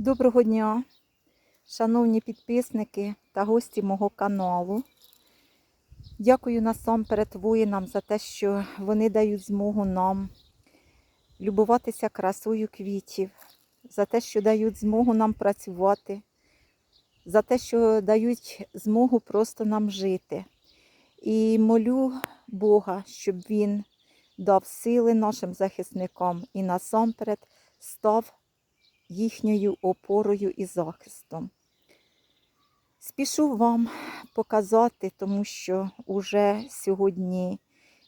Доброго дня, шановні підписники та гості мого каналу. Дякую насамперед воїнам за те, що вони дають змогу нам любуватися красою квітів, за те, що дають змогу нам працювати, за те, що дають змогу просто нам жити. І молю Бога, щоб Він дав сили нашим захисникам і насамперед став їхньою опорою і захистом. Спішу вам показати, тому що уже сьогодні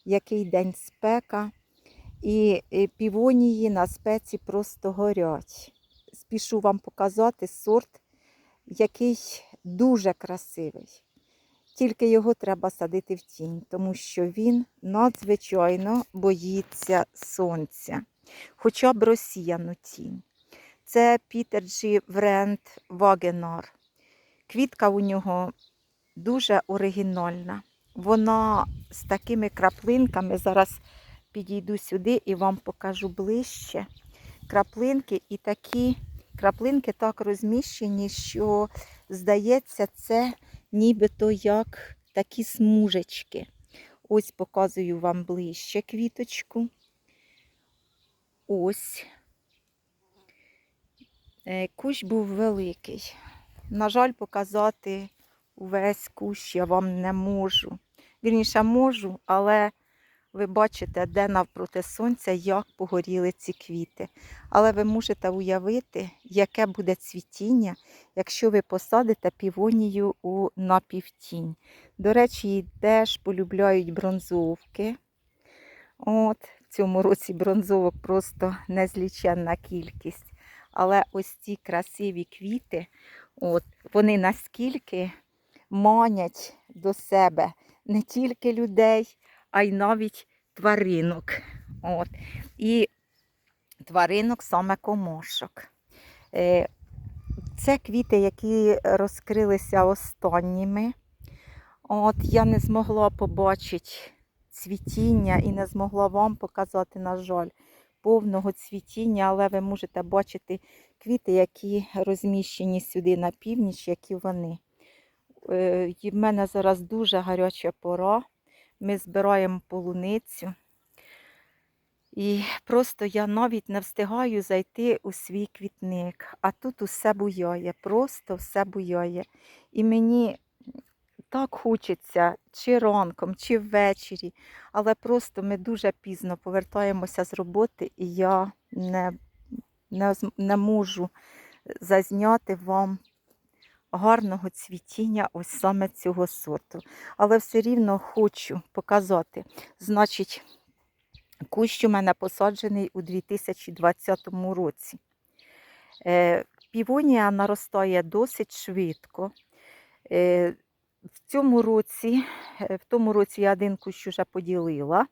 який день спека, і півонії на спеці просто горять. Спішу вам показати сорт, який дуже красивий. Тільки його треба садити в тінь, тому що він надзвичайно боїться сонця, хоча б розсіяну тінь. Це Пітер Джі Врент Вагенар. Квітка у нього дуже оригінальна. Вона з такими краплинками. Зараз підійду сюди і вам покажу ближче. Краплинки і такі краплинки так розміщені, що, здається, це нібито як такі смужечки. Ось показую вам ближче квіточку. Ось. Е, Кущ був великий. На жаль, показати увесь кущ я вам не можу. Вірніше можу, але ви бачите, де навпроти сонця, як погоріли ці квіти. Але ви можете уявити, яке буде цвітіння, якщо ви посадите півонію у напівтінь. До речі, її теж полюбляють бронзовки. От, в цьому році бронзовок просто незліченна кількість. Але ось ці красиві квіти, от, вони наскільки манять до себе не тільки людей, а й навіть тваринок. От. І тваринок саме комошок. Е, Це квіти, які розкрилися останніми. От, я не змогла побачити цвітіння і не змогла вам показати, на жаль, повного цвітіння, але ви можете бачити квіти, які розміщені сюди на північ, які вони. Е, В мене зараз дуже гаряча пора. Ми збираємо полуницю. І просто я навіть не встигаю зайти у свій квітник. А тут усе буяє, просто все буяє. І мені так хочеться чи ранком, чи ввечері, але просто ми дуже пізно повертаємося з роботи, і я не, не, не можу зазняти вам гарного цвітіння ось саме цього сорту. Але все рівно хочу показати. Значить, кущ у мене посаджений у 2020 році. Е, Півонія наростає досить швидко. В цьому році, е, в тому році я один кущ вже поділила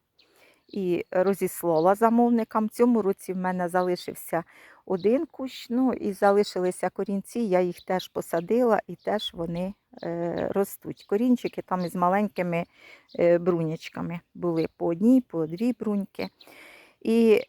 і розіслала замовникам. В цьому році в мене залишився один кущ, ну і залишилися корінці, я їх теж посадила і теж вони е, ростуть. Корінчики там із маленькими е, брунячками були по одній, по дві бруньки. І